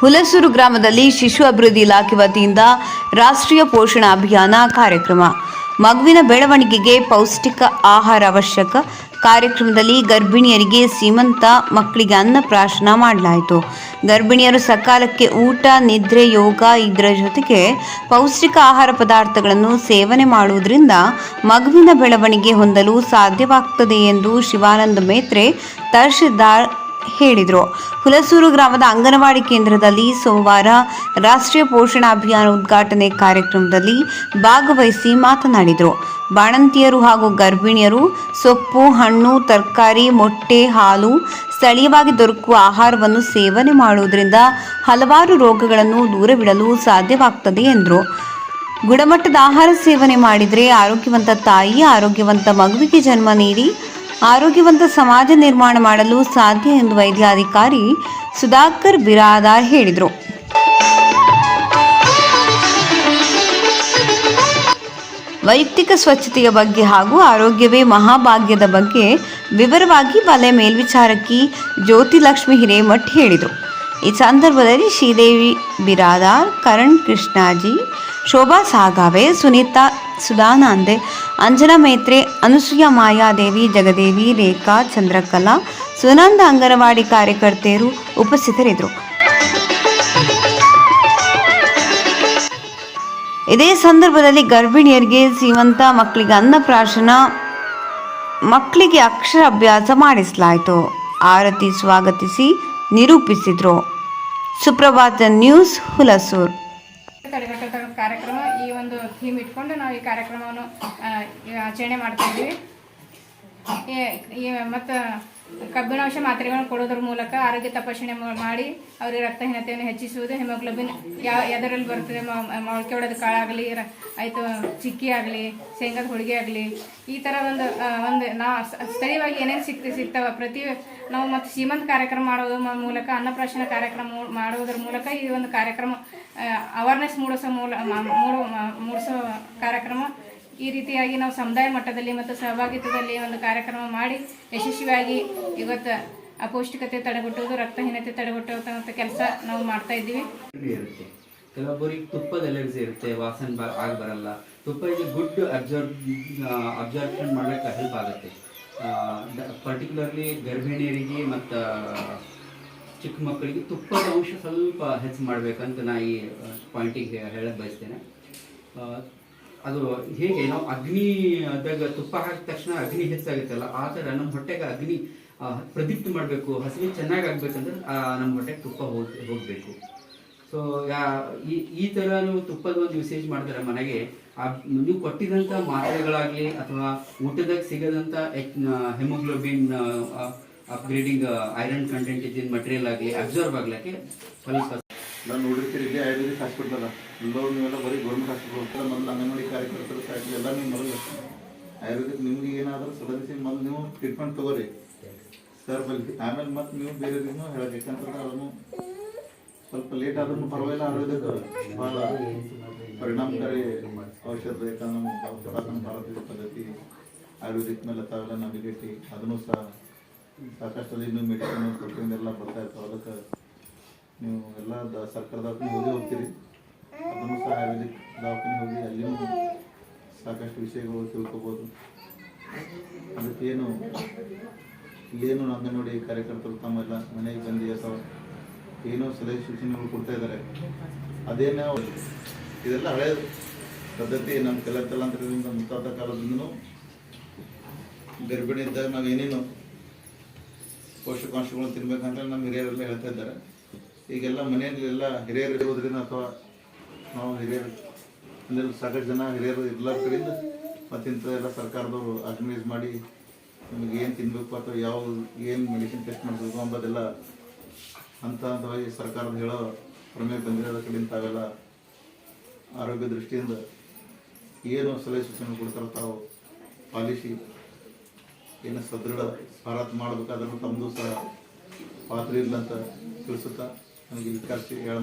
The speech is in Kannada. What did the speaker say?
ಹುಲಸೂರು ಗ್ರಾಮದಲ್ಲಿ ಶಿಶು ಅಭಿವೃದ್ಧಿ ಇಲಾಖೆ ವತಿಯಿಂದ ರಾಷ್ಟ್ರೀಯ ಪೋಷಣ ಅಭಿಯಾನ ಕಾರ್ಯಕ್ರಮ. ಮಗುವಿನ ಬೆಳವಣಿಗೆಗೆ ಪೌಷ್ಟಿಕ ಆಹಾರ ಅವಶ್ಯಕ. ಕಾರ್ಯಕ್ರಮದಲ್ಲಿ ಗರ್ಭಿಣಿಯರಿಗೆ ಸೀಮಂತ ಮಕ್ಕಳಿಗೆ ಅನ್ನಪ್ರಾಶನ ಮಾಡಲಾಯಿತು. ಗರ್ಭಿಣಿಯರು ಸಕಾಲಕ್ಕೆ ಊಟ, ನಿದ್ರೆ, ಯೋಗ ಇದರ ಜೊತೆಗೆ ಪೌಷ್ಟಿಕ ಆಹಾರ ಪದಾರ್ಥಗಳನ್ನು ಸೇವನೆ ಮಾಡುವುದರಿಂದ ಮಗುವಿನ ಬೆಳವಣಿಗೆ ಹೊಂದಲು ಸಾಧ್ಯವಾಗ್ತದೆ ಎಂದು ಶಿವಾನಂದ ಮೇತ್ರೆ ತಹಶೀಲ್ದಾರ್ ಹೇಳಿದರು. ಹುಲಸೂರು ಗ್ರಾಮದ ಅಂಗನವಾಡಿ ಕೇಂದ್ರದಲ್ಲಿ ಸೋಮವಾರ ರಾಷ್ಟ್ರೀಯ ಪೋಷಣ ಅಭಿಯಾನ ಉದ್ಘಾಟನೆ ಕಾರ್ಯಕ್ರಮದಲ್ಲಿ ಭಾಗವಹಿಸಿ ಮಾತನಾಡಿದರು. ಬಾಣಂತಿಯರು ಹಾಗೂ ಗರ್ಭಿಣಿಯರು ಸೊಪ್ಪು, ಹಣ್ಣು, ತರಕಾರಿ, ಮೊಟ್ಟೆ, ಹಾಲು, ಸ್ಥಳೀಯವಾಗಿ ದೊರಕುವ ಆಹಾರವನ್ನು ಸೇವನೆ ಮಾಡುವುದರಿಂದ ಹಲವಾರು ರೋಗಗಳನ್ನು ದೂರವಿಡಲು ಸಾಧ್ಯವಾಗ್ತದೆ ಎಂದರು. ಗುಣಮಟ್ಟದ ಆಹಾರ ಸೇವನೆ ಮಾಡಿದರೆ ಆರೋಗ್ಯವಂತ ತಾಯಿ, ಆರೋಗ್ಯವಂತ ಮಗುವಿಗೆ ಜನ್ಮ ನೀಡಿ ಆರೋಗ್ಯವಂತ ಸಮಾಜ ನಿರ್ಮಾಣ ಮಾಡಲು ಸಾಧ್ಯ ಎಂದು ವೈದ್ಯಾಧಿಕಾರಿ ಸುಧಾಕರ್ ಬಿರಾದಾರ್ ಹೇಳಿದರು. ವೈಯಕ್ತಿಕ ಸ್ವಚ್ಛತೆಯ ಬಗ್ಗೆ ಹಾಗೂ ಆರೋಗ್ಯವೇ ಮಹಾಭಾಗ್ಯದ ಬಗ್ಗೆ ವಿವರವಾಗಿ ಬಲೆ ಮೇಲ್ವಿಚಾರಕಿ ಜ್ಯೋತಿಲಕ್ಷ್ಮಿ ಹಿರೇಮಠ್ ಹೇಳಿದರು. ಈ ಸಂದರ್ಭದಲ್ಲಿ ಶ್ರೀದೇವಿ ಬಿರಾದಾರ್ ಕರಣ್ ಕೃಷ್ಣಾಜಿ, ಶೋಭಾ ಸಾಗಾವೆ, ಸುನೀತಾ ಸುಧಾನಂದೆ ಅಂಜನಾ ಮೇತ್ರೆ, ಅನುಸೂಯ ಮಾಯಾದೇವಿ ಜಗದೇವಿ, ರೇಖಾ, ಚಂದ್ರಕಲಾ, ಸುನಂದ ಅಂಗನವಾಡಿ ಕಾರ್ಯಕರ್ತೆಯರು ಉಪಸ್ಥಿತರಿದ್ದರು. ಇದೇ ಸಂದರ್ಭದಲ್ಲಿ ಗರ್ಭಿಣಿಯರಿಗೆ ಸೀಮಂತ ಮಕ್ಕಳಿಗೆ ಅನ್ನಪ್ರಾಶನ ಮಕ್ಕಳಿಗೆ ಅಕ್ಷರ ಅಭ್ಯಾಸ ಮಾಡಿಸಲಾಯಿತು. ಆರತಿ ಸ್ವಾಗತಿಸಿ ನಿರೂಪಿಸಿದ್ರು. ಸುಪ್ರಭಾತ ನ್ಯೂಸ್ ಹುಲಸೂರ್. ಕಾರ್ಯಕ್ರಮ ಒಂದು ಥೀಮ್ ಇಟ್ಕೊಂಡು ನಾವು ಈ ಕಾರ್ಯಕ್ರಮವನ್ನು ಆಚರಣೆ ಮಾಡ್ತಾ ಇದ್ದೀವಿ ಮತ್ತು ಕಬ್ಬಿಣಾಂಶ ಮಾತ್ರೆಗಳನ್ನು ಕೊಡೋದ್ರ ಮೂಲಕ ಆರೋಗ್ಯ ತಪಾಸಣೆ ಮಾಡಿ ಅವರಿಗೆ ರಕ್ತಹೀನತೆಯನ್ನು ಹೆಚ್ಚಿಸುವುದು, ಹಿಮೋಗ್ಲೋಬಿನ್ ಯಾವ ಎದರಲ್ಲಿ ಬರ್ತದೆ ಮೊಳಕೆ ಹೊಡೆದ ಕಾಳಾಗಲಿ ಆಯಿತು, ಚಿಕ್ಕಿ ಆಗಲಿ, ಶೇಂಗಾದ ಹೋಳಿಗೆ ಆಗಲಿ, ಈ ಥರ ಒಂದು ಒಂದು ನಾ ಸ್ಥಳೀಯವಾಗಿ ಏನೇನು ಸಿಕ್ ಸಿಗ್ತಾವ? ಪ್ರತಿ ನಾವು ಮತ್ತು ಸೀಮಂತ ಕಾರ್ಯಕ್ರಮ ಮಾಡೋದ್ರ ಮೂಲಕ, ಅನ್ನಪ್ರಾಶನ ಕಾರ್ಯಕ್ರಮ ಮಾಡುವುದರ ಮೂಲಕ ಈ ಒಂದು ಕಾರ್ಯಕ್ರಮ ಅವೇರ್ನೆಸ್ ಮೂಡಿಸೋ ಮೂಲ ಮೂಡೋ ಮೂಡಿಸೋ ಕಾರ್ಯಕ್ರಮ ಈ ರೀತಿಯಾಗಿ ನಾವು ಸಮುದಾಯ ಮಟ್ಟದಲ್ಲಿ ಮತ್ತು ಸಹಭಾಗಿತ್ವದಲ್ಲಿ ಒಂದು ಕಾರ್ಯಕ್ರಮ ಮಾಡಿ ಯಶಸ್ವಿಯಾಗಿ ಇವತ್ತು ಅಪೌಷ್ಟಿಕತೆ ತಡೆಗಟ್ಟುವುದು, ರಕ್ತಹೀನತೆ ತಡೆಗಟ್ಟುವಂಥ ಕೆಲಸ ನಾವು ಮಾಡ್ತಾ ಇದ್ದೀವಿ. ಇರುತ್ತೆ. ಕೆಲವೊಬ್ಬರಿಗೆ ತುಪ್ಪದ ಎಲರ್ಜಿ ಇರುತ್ತೆ, ವಾಸನೆ ಆಗಿ ಬರಲ್ಲ. ತುಪ್ಪ ಇದು ಗುಡ್ ಅಬ್ಸರ್ವ್ ಅಬ್ಸರ್ಪ್ಷನ್ ಮಾಡೋಕ್ಕೆ ಹೆಲ್ಪ್ ಆಗುತ್ತೆ. ಪರ್ಟಿಕ್ಯುಲರ್ಲಿ ಗರ್ಭಿಣಿಯರಿಗೆ ಮತ್ತು ಚಿಕ್ಕ ಮಕ್ಕಳಿಗೆ ತುಪ್ಪದ ಅಂಶ ಸ್ವಲ್ಪ ಹೆಚ್ಚು ಮಾಡಬೇಕಂತ ನಾ ಈ ಪಾಯಿಂಟಿಗೆ ಹೇಳಕ್ಕೆ ಬಯಸ್ತೇನೆ. ಅದು ಹೇಗೆ, ನಾವು ಅಗ್ನಿದಾಗ ತುಪ್ಪ ಹಾಕಿದ ತಕ್ಷಣ ಅಗ್ನಿ ಹೆಚ್ಚಾಗುತ್ತಲ್ಲ, ಆ ಥರ ನಮ್ಮ ಹೊಟ್ಟೆಗೆ ಅಗ್ನಿ ಪ್ರದೀಪ್ತ ಮಾಡಬೇಕು, ಹಸಿವೆ ಚೆನ್ನಾಗಿ ಆಗ್ಬೇಕಂದ್ರೆ ನಮ್ಮ ಹೊಟ್ಟೆಗೆ ತುಪ್ಪ ಹೋಗ್, ಹೋಗಬೇಕು. ಸೊ ಈ ಈ ಥರ ತುಪ್ಪದ ಒಂದು ಯೂಸೇಜ್ ಮಾಡಿದ್ರೆ ಮನೆಗೆ. ನೀವು ಕೊಟ್ಟಿದಂಥ ಮಾತ್ರೆಗಳಾಗಲಿ ಅಥವಾ ಊಟದಾಗ ಸಿಗದಂಥ ಹೆಮೋಗ್ಲೋಬಿನ್ ಅಪ್ಗ್ರೇಡಿಂಗ್ ಐರನ್ ಕಂಟೆಂಟ್ ಇದ್ದಿದ್ದ ಮಟೀರಿಯಲ್ ಆಗಲಿ ಅಬ್ಸರ್ವ್ ಆಗ್ಲಿಕ್ಕೆ ಸ್ವಲ್ಪ ನಾನು ಇಲ್ಲೇ ಆಯುರ್ವೇದಿಕ್ ಹಾಸ್ಪಿಟಲ್ ಅದ ಎಲ್ಲರೂ ನೀವೆಲ್ಲ ಬರೀ ಗೌರ್ಮೆಂಟ್ ಹಾಸ್ಪಿಟಲ್ ಹೋಗ್ತಾರೆ ಮೊದಲು ಅಂಗನವಾಡಿ ಕಾರ್ಯಕರ್ತರು ಸಾಕು ಎಲ್ಲ ನೀವು ಮೊದಲು ಆಯುರ್ವೇದಿಕ್ ನಿಮ್ಗೆ ಏನಾದರೂ ಸಡನ್ಸಿ ಮೊದಲು ನೀವು ಟ್ರೀಟ್ಮೆಂಟ್ ತಗೋರಿ. ಸರ್ ಬಲ್ಲಿ ಆಮೇಲೆ ಮತ್ತೆ ನೀವು ಬೇರೆಯವ್ರಿಗೂ ಹೇಳಬೇಕು ಯಾಕಂತಂದ್ರೆ ಅದನ್ನು ಸ್ವಲ್ಪ ಲೇಟ್ ಆದ್ರೂ ಪರವಾಗಿಲ್ಲ, ಆಯುರ್ವೇದಿಕ್ ಭಾಳ ಪರಿಣಾಮಕಾರಿ ಔಷಧ ಯಾಕಂದ್ರೆ ನಮ್ಮ ಪುರಾತನ ಭಾರತೀಯ ಪದ್ಧತಿ, ಆಯುರ್ವೇದಿಕ್ ಮೇಲೆ ತಾವೆಲ್ಲ ನಂಬಿಕೆ ಅದನ್ನು ಸಹ ಸಾಕಷ್ಟು ಇನ್ನೂ ಮೆಡಿಸಿನ್ ಎಲ್ಲ ಬರ್ತಾ ಇರ್ತಾವೆ. ಅದಕ್ಕೆ ನೀವು ಎಲ್ಲ ದ ಸರ್ಕಾರ ದವಾಖಾನೆ ಹೋಗಿ ಹೋಗ್ತೀರಿ. ಅದನ್ನು ಸಹ ಆಯುರ್ವೇದಿಕ್ ದವಾಖಾನೆ ಹೋಗಿ ಅಲ್ಲಿಯೂ ಸಾಕಷ್ಟು ವಿಷಯಗಳು ತಿಳ್ಕೊಬೋದು. ಅದಕ್ಕೇನು ಇಲ್ಲೇನು ಅಂಗನವಾಡಿ ಕಾರ್ಯಕರ್ತರು ತಮ್ಮೆಲ್ಲ ಮನೆಗೆ ಬಂದು ಅಥವಾ ಏನೋ ಸಲಹೆ ಸೂಚನೆಗಳು ಕೊಡ್ತಾ ಇದ್ದಾರೆ. ಅದೇನೋ ಇದೆಲ್ಲ ಹಳೆ ಪದ್ಧತಿ, ನಮ್ಮ ಕೆಲ ತಲಾಂತರದಿಂದ ಮುಂತಾದ ಕಾಲದಿಂದನೂ ಗರ್ಭಿಣಿ ಇದ್ದಾಗ ನಾವು ಏನೇನು ಪೋಷಕಾಂಶಗಳನ್ನು ತಿನ್ಬೇಕಂತ ನಮ್ಮ ಹಿರಿಯರೆಲ್ಲ ಹೇಳ್ತಾ ಇದ್ದಾರೆ. ಈಗೆಲ್ಲ ಮನೆಯಲ್ಲೆಲ್ಲ ಹಿರಿಯರು ಇರೋದ್ರಿಂದ ಅಥವಾ ನಾವು ಹಿರಿಯರು, ಅಂದರೆ ಸಾಕಷ್ಟು ಜನ ಹಿರಿಯರು ಇರ್ಲಾರ್ದ್ರಿಂದ ಮತ್ತು ಎಲ್ಲ ಸರ್ಕಾರದವರು ಆರ್ಗನೈಸ್ ಮಾಡಿ ನಿಮಗೆ ಏನು ತಿನ್ನಬೇಕು ಅಥವಾ ಯಾವ, ಏನು ಮೆಡಿಸಿನ್ ಟೆಸ್ಟ್ ಮಾಡಬೇಕು ಅಂಬೋದೆಲ್ಲ ಹಂತ ಹಂತವಾಗಿ ಸರ್ಕಾರದ ಹೇಳೋ ಪ್ರಮೇಯ ಬಂದಿರೋದ ಕಡೆಯಿಂದ ತಾವೆಲ್ಲ ಆರೋಗ್ಯ ದೃಷ್ಟಿಯಿಂದ ಏನು ಸಲಹೆ ಸೂಚನೆ ಕೊಡ್ತಾರೋ ತಾವು ಪಾಲಿಸಿ, ಏನು ಸದೃಢ ಭಾರತ ಮಾಡಬೇಕಾದ್ರೂ ತಮ್ಮದು ಸಹ ಪಾತ್ರ ಅಂತ ತಿಳಿಸುತ್ತಾ ನನಗೆ ಇಲ್ಲಿ ಕರೆಸಿ ಹೇಳ